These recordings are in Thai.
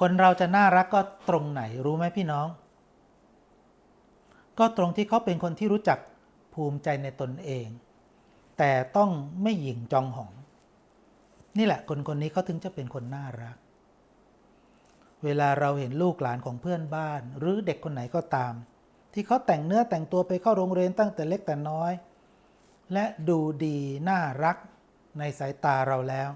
คนเราจะน่ารักก็ตรงไหนรู้ไหมพี่น้อง ก็ตรงที่เขาเป็นคนที่รู้จักภูมิใจในตนเอง แต่ต้องไม่หยิ่งจองหอง นี่แหละคนคนนี้เขาถึงจะเป็นคนน่ารัก เวลาเราเห็นลูกหลานของเพื่อนบ้าน หรือเด็กคนไหนก็ตาม ที่เขาแต่งเนื้อแต่งตัวไปเข้าโรงเรียนตั้งแต่เล็กแต่น้อย และดูดีน่ารักในสายตาเราแล้ว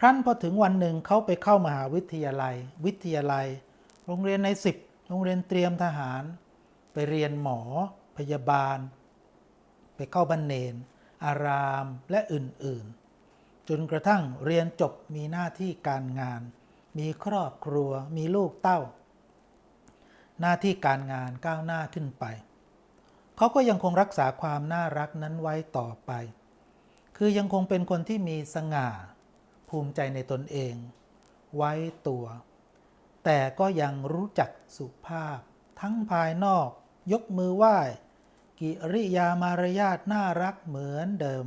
ครั้นพอถึงวันหนึ่งเขาไปเข้ามหาวิทยาลัย วิทยาลัย โรงเรียนในสิบโรงเรียนเตรียมทหาร ไปเรียนหมอ พยาบาล ไปเข้าบันเนน อารามและอื่นๆ จนกระทั่งเรียนจบมีหน้าที่การงาน มีครอบครัว มีลูกเต้า หน้าที่การงานก้าวหน้าขึ้นไป เขาก็ยังคงรักษาความน่ารักนั้นไว้ต่อไป คือยังคงเป็นคนที่มีสง่า ภูมิใจในตนเอง ไว้ตัว แต่ก็ยังรู้จักสุภาพ ทั้งภายนอก ยกมือไหว้ กิริยามารยาทน่ารักเหมือนเดิม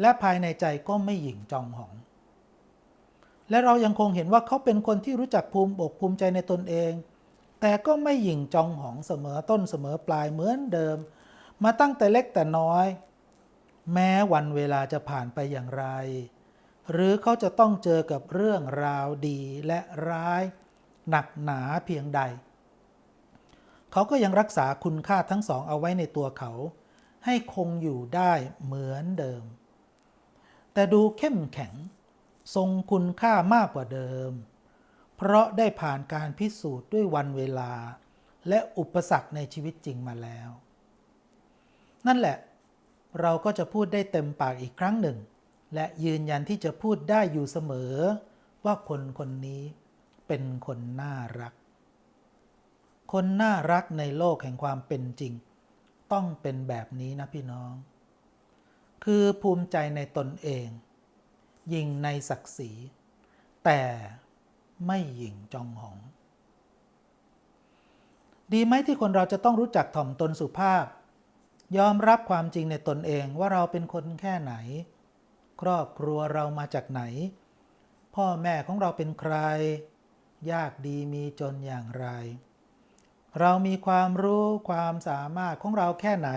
และภายในใจก็ไม่หยิ่งจองหอง และเรายังคงเห็นว่าเขาเป็นคนที่รู้จักภูมิอกภูมิใจในตนเอง แต่ก็ไม่หยิ่งจองหองเสมอต้นเสมอปลายเหมือนเดิม มาตั้งแต่เล็กแต่น้อย แม้วันเวลาจะผ่านไปอย่างไร หรือเขาจะต้องเจอกับเรื่องราวดีและร้ายหนักหนาเพียงใด เขาก็ยังรักษาคุณค่าทั้งสองเอาไว้ในตัวเขา ให้คงอยู่ได้เหมือนเดิม แต่ดูเข้มแข็ง ทรงคุณค่ามากกว่าเดิม เพราะได้ผ่านการพิสูจน์ด้วยวันเวลา และอุปสรรคในชีวิตจริงมาแล้ว นั่นแหละ เราก็จะพูดได้เต็มปากอีกครั้งหนึ่ง และยืนยันที่จะพูดได้อยู่เสมอ ว่าคนคนนี้เป็นคนน่ารัก คนน่ารักในโลกแห่งความเป็นจริง ต้องเป็นแบบนี้นะพี่น้อง คือภูมิใจในตนเอง ยิงในศักดิ์ศรี แต่ไม่หยิ่งจองหอง ดีไหมที่คนเราจะต้องรู้จักถ่อมตนสุภาพ ยอมรับความจริงในตนเองว่าเราเป็นคนแค่ไหน ครอบครัวเรามาจากไหน พ่อแม่ของเราเป็นใคร ยากดีมีจนอย่างไร เรามีความรู้ความสามารถของเราแค่ไหน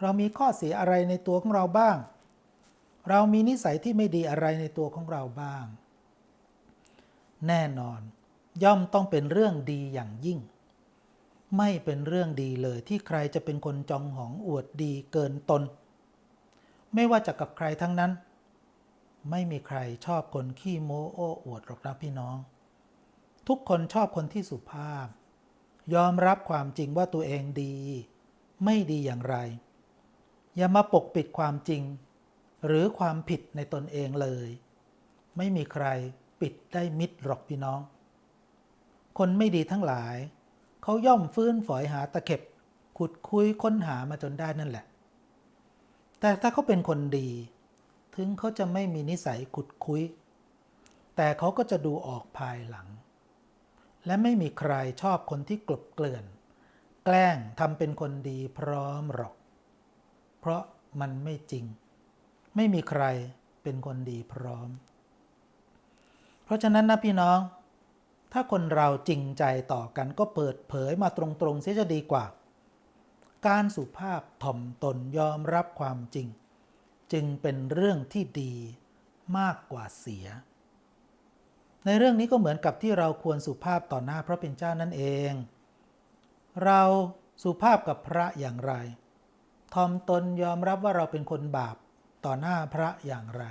เรามีข้อเสียอะไรในตัวของเราบ้าง เรามีนิสัยที่ไม่ดีอะไรในตัวของเราบ้าง แน่นอน ย่อมต้องเป็นเรื่องดีอย่างยิ่ง ไม่เป็นเรื่องดีเลยที่ใครจะเป็นคนจองหองอวดดีเกินตน ไม่ว่าจะกับใครทั้งนั้น ไม่มีใครชอบคนขี้โม้โอ้อวดหรอกนะพี่น้อง ทุกคนชอบคนที่สุภาพ ยอมรับความจริงว่าตัวเองดี ไม่ดีอย่างไร อย่ามาปกปิดความจริง หรือความผิดในตนเองเลย ไม่มีใครปิดได้มิดหรอกพี่น้อง คนไม่ดีทั้งหลาย เขาย่อมฟื้นฝอยหาตะเข็บขุดคุยค้นหามาจนได้นั่นแหละ แต่ถ้าเขาเป็นคนดี ถึงเขาจะไม่มีนิสัยขุดคุย แต่เขาก็จะดูออกภายหลัง และไม่มีใครชอบคนที่กลบเกลื่อน แกล้งทำเป็นคนดีพร้อมหรอก เพราะมันไม่จริง ไม่มีใครเป็นคนดีพร้อม เพราะฉะนั้นนะพี่น้อง ถ้าคนเราจริงใจต่อกันก็เปิดเผยมาตรงๆเสียจะดีกว่า การสุภาพถ่อมตนยอมรับความจริง จึงเป็นเรื่องที่ดีมากกว่าเสีย ในเรื่องนี้ก็เหมือนกับที่เราควรสุภาพต่อหน้าพระเป็นเจ้านั่นเอง เราสุภาพกับพระอย่างไรทอมตนยอมรับว่าเราเป็นคนบาปต่อหน้าพระอย่างไร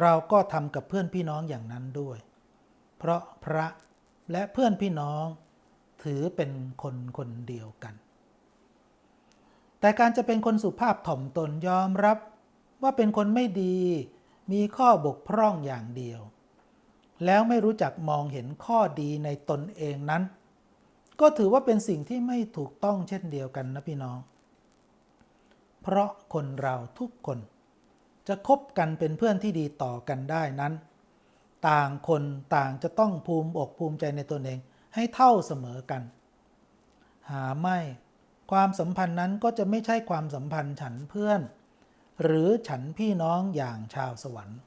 เราก็ทำกับเพื่อนพี่น้องอย่างนั้นด้วย เพราะพระและเพื่อนพี่น้องถือเป็นคนคนเดียวกัน แต่การจะเป็นคนสุภาพถ่อมตนยอมรับ ว่าเป็นคนไม่ดี มีข้อบกพร่องอย่างเดียว แล้วไม่รู้จักมองเห็นข้อดีในตนเองนั้น ก็ถือว่าเป็นสิ่งที่ไม่ถูกต้องเช่นเดียวกันนะพี่น้อง เพราะคนเราทุกคน จะคบกันเป็นเพื่อนที่ดีต่อกันได้นั้น ต่างคนต่างจะต้องภูมิอกภูมิใจในตนเองให้เท่าเสมอกัน หาไม่ ความสัมพันธ์นั้นก็จะไม่ใช่ความสัมพันธ์ฉันเพื่อน หรือฉันพี่น้องอย่างชาวสวรรค์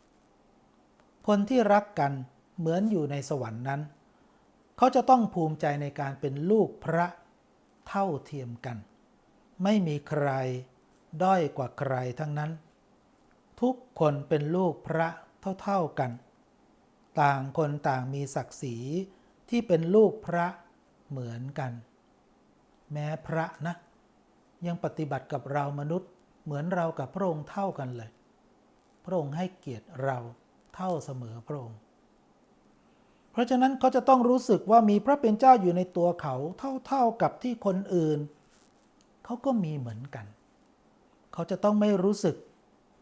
คนที่รักกันเหมือนอยู่ในสวรรค์นั้น เขาจะต้องภูมิใจในการเป็นลูกพระเท่าเทียมกัน ไม่มีใครด้อยกว่าใครทั้งนั้น ทุกคนเป็นลูกพระเท่าๆกัน ต่างคนต่างมีศักดิ์ศรีที่เป็นลูกพระเหมือนกัน แม้พระนะ ยังปฏิบัติกับเรามนุษย์ เหมือนเรากับพระองค์เท่ากันเลย พระองค์ให้เกียรติเราเท่าเสมอพระองค์ เพราะฉะนั้นเขาจะต้องรู้สึกว่ามีพระเป็นเจ้าอยู่ในตัวเขาเท่าๆกับที่คนอื่น เขาก็มีเหมือนกัน เขาจะต้องไม่รู้สึก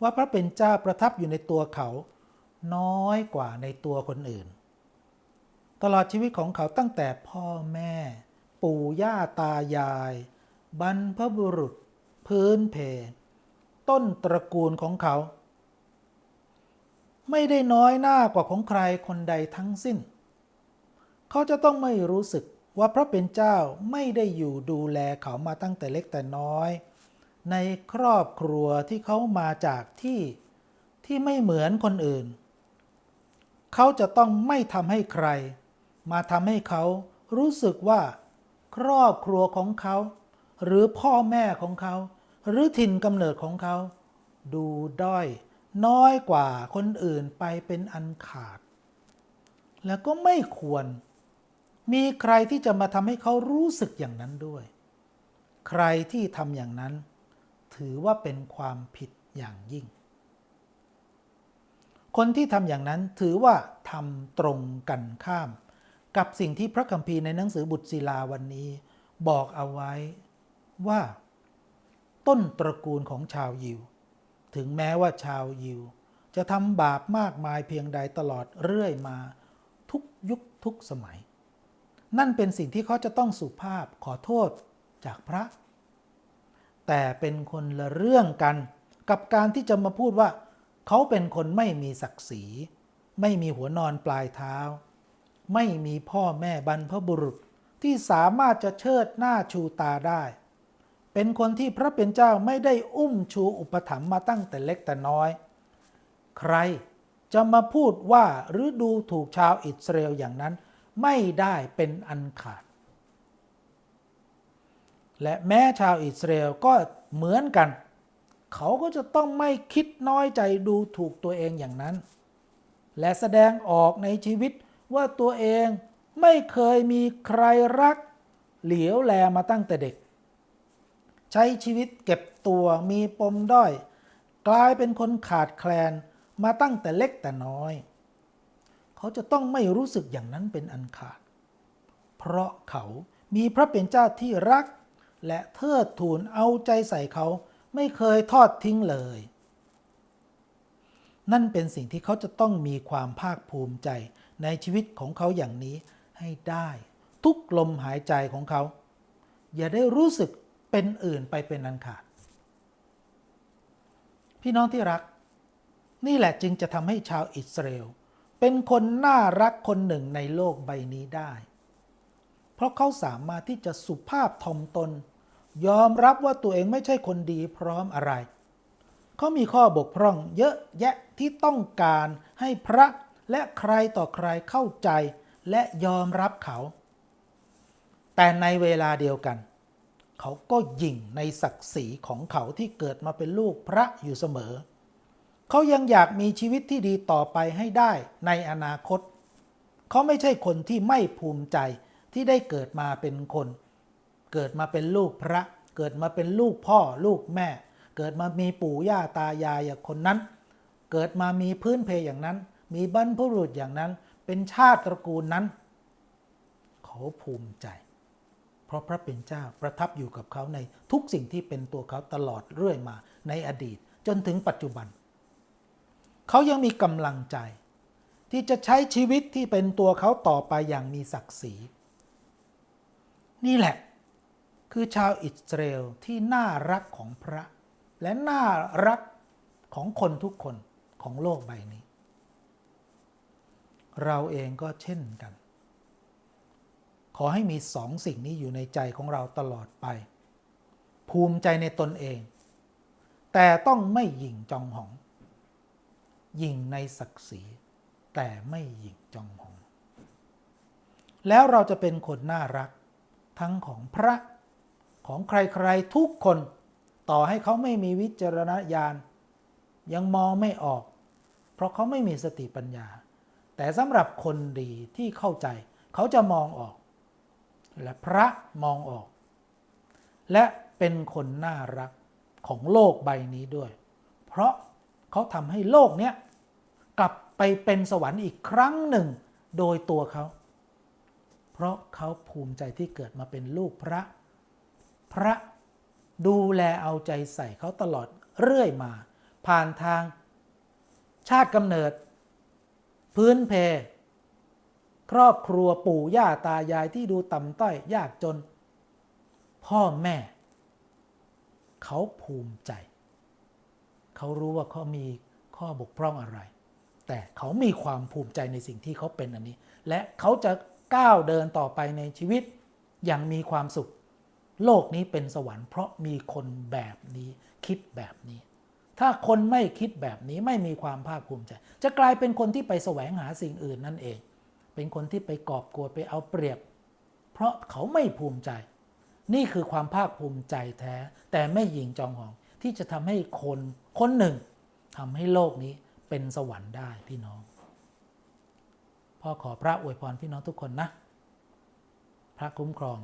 ว่าพระเป็นเจ้าประทับอยู่ในตัวเขา น้อยกว่าในตัวคนอื่น ตลอดชีวิตของเขาตั้งแต่พ่อแม่ ปู่ย่าตายาย บรรพบุรุษ พื้นเพ ต้นตระกูลของเขา ไม่ได้น้อยหน้ากว่าของใครคนใดทั้งสิ้น เขาจะต้องไม่รู้สึกว่าพระเป็นเจ้าไม่ได้อยู่ดูแลเขามาตั้งแต่เล็กแต่น้อย ในครอบครัวที่เขามาจากที่ที่ไม่เหมือนคนอื่น เขาจะต้องไม่ทำให้ใคร มาทำให้เขารู้สึกว่า ครอบครัวของเขา หรือพ่อแม่ของเขา หรือถิ่นกำเนิดของเขา ดูด้อย น้อยกว่าคนอื่นไปเป็นอันขาด แล้วก็ไม่ควร มีใครที่จะมาทำให้เขารู้สึกอย่างนั้นด้วย ใครที่ทำอย่างนั้น ถือว่าเป็นความผิดอย่างยิ่ง คนที่ทำอย่างนั้นถือว่าทำตรงกันข้าม กับสิ่งที่พระคัมภีร์ในหนังสือบุตรศิลาวันนี้ บอกเอาไว้ว่า ต้นตระกูลของชาวยิว ถึงแม้ว่าชาวยิว จะทำบาปมากมายเพียงใดตลอดเรื่อยมา ทุกยุคทุกสมัย นั่นเป็นสิ่งที่เขาจะต้องสุภาพขอโทษจากพระ แต่เป็นคนละเรื่องกันกับการที่จะมาพูดว่า เขาเป็นคนไม่มีศักดิ์ศรี ไม่มีหัวนอนปลายเท้า ไม่มีพ่อแม่บรรพบุรุษที่สามารถจะเชิดหน้าชูตาได้ เป็นคนที่พระเป็นเจ้าไม่ได้อุ้มชูอุปถัมภ์มาตั้งแต่เล็กแต่น้อย ใครจะมาพูดว่าหรือดูถูกชาวอิสราเอลอย่างนั้นไม่ได้เป็นอันขาด และแม้ชาวอิสราเอลก็เหมือนกัน เขาก็จะต้องไม่คิดน้อยใจดูถูกตัวเองอย่างนั้น และแสดงออกในชีวิต ว่าตัวเองไม่เคยมีใครรัก เหลียวแลมาตั้งแต่เด็ก ใช้ชีวิตเก็บตัวมีปมด้อย กลายเป็นคนขาดแคลนมาตั้งแต่เล็กแต่น้อย เขาจะต้องไม่รู้สึกอย่างนั้นเป็นอันขาด เพราะเขามีพระเป็นเจ้าที่รัก และเทิดทูนเอาใจใส่เขาไม่เคยทอดทิ้งเลย นั่นเป็นสิ่งที่เขาจะต้องมีความภาคภูมิใจ ในชีวิตของเขาอย่างนี้ให้ได้ ทุกลมหายใจของเขา อย่าได้รู้สึกเป็นอื่นไปเป็นอันขาด พี่น้องที่รัก นี่แหละจึงจะทำให้ชาวอิสราเอลเป็นคนน่ารักคนหนึ่งในโลกใบนี้ได้ เพราะเขาสามารถที่จะสุภาพทอมตน ยอมรับว่าตัวเองไม่ใช่คนดีพร้อมอะไรเขามีข้อบกพร่องเยอะแยะที่ต้องการให้พระ และใครต่อใครเข้าใจและยอมรับเขา แต่ในเวลาเดียวกัน เขาก็ยิ่งในศักดิ์ศรีของเขาที่เกิดมาเป็นลูกพระอยู่เสมอ เขายังอยากมีชีวิตที่ดีต่อไปให้ได้ในอนาคต เขาไม่ใช่คนที่ไม่ภูมิใจที่ได้เกิดมาเป็นคน เกิดมาเป็นลูกพระ เกิดมาเป็นลูกพ่อลูกแม่ เกิดมามีปู่ย่าตายายอย่างคนนั้น เกิดมามีพื้นเพอย่างนั้น มีบรรพบุรุษอย่างนั้น เป็นชาติตระกูลนั้น เขาภูมิใจ เพราะพระเป็นเจ้าประทับอยู่กับเขาในทุกสิ่งที่เป็นตัวเขาตลอดเรื่อยมาในอดีตจนถึงปัจจุบัน เขายังมีกำลังใจ ที่จะใช้ชีวิตที่เป็นตัวเขาต่อไปอย่างมีศักดิ์ศรี นี่แหละ คือชาวอิสราเอลที่น่ารักของพระ และน่ารักของคนทุกคนของโลกใบนี้ เราเองก็เช่นกัน ขอให้มีสองสิ่งนี้อยู่ในใจของเราตลอดไป ภูมิใจในตนเอง แต่ต้องไม่หยิ่งจองหอง หยิ่งในศักดิ์ศรี แต่ไม่หยิ่งจองหอง แล้วเราจะเป็นคนน่ารัก ทั้งของพระของใครๆทุกคน ต่อให้เขาไม่มีวิจารณญาณยังมองไม่ออก เพราะเขาไม่มีสติปัญญา แต่สำหรับคนดีที่เข้าใจ เขาจะมองออก และพระมองออก และเป็นคนน่ารักของโลกใบนี้ด้วย เพราะเขาทำให้โลกเนี้ยกลับไปเป็นสวรรค์อีกครั้งหนึ่งโดยตัวเขา เพราะเขาภูมิใจที่เกิดมาเป็นลูกพระ พระดูแลเอาใจใส่เขาตลอดเรื่อยมา ผ่านทางชาติกำเนิด พื้นเพ ครอบครัวปู่ย่าตายายที่ดูต่ำต้อยยากจน พ่อแม่ เขาภูมิใจ เขารู้ว่าเขามีข้อบกพร่องอะไร แต่เขามีความภูมิใจในสิ่งที่เขาเป็นอันนี้ และเขาจะก้าวเดินต่อไปในชีวิต อย่างมีความสุข โลกนี้เป็นสวรรค์เพราะมีคนแบบนี้คิดแบบนี้ ถ้าคนไม่คิดแบบนี้ไม่มีความภาคภูมิใจ จะกลายเป็นคนที่ไปแสวงหาสิ่งอื่นนั่นเอง เป็นคนที่ไปกอบโกยไปเอาเปรียบ เพราะเขาไม่ภูมิใจ นี่คือความภาคภูมิใจแท้ แต่ไม่หยิงจองหอง ที่จะทำให้คนคนหนึ่งทำให้โลกนี้เป็นสวรรค์ได้พี่น้องพ่อขอพระอวยพรพี่น้องทุกคนนะ พระคุ้มครอง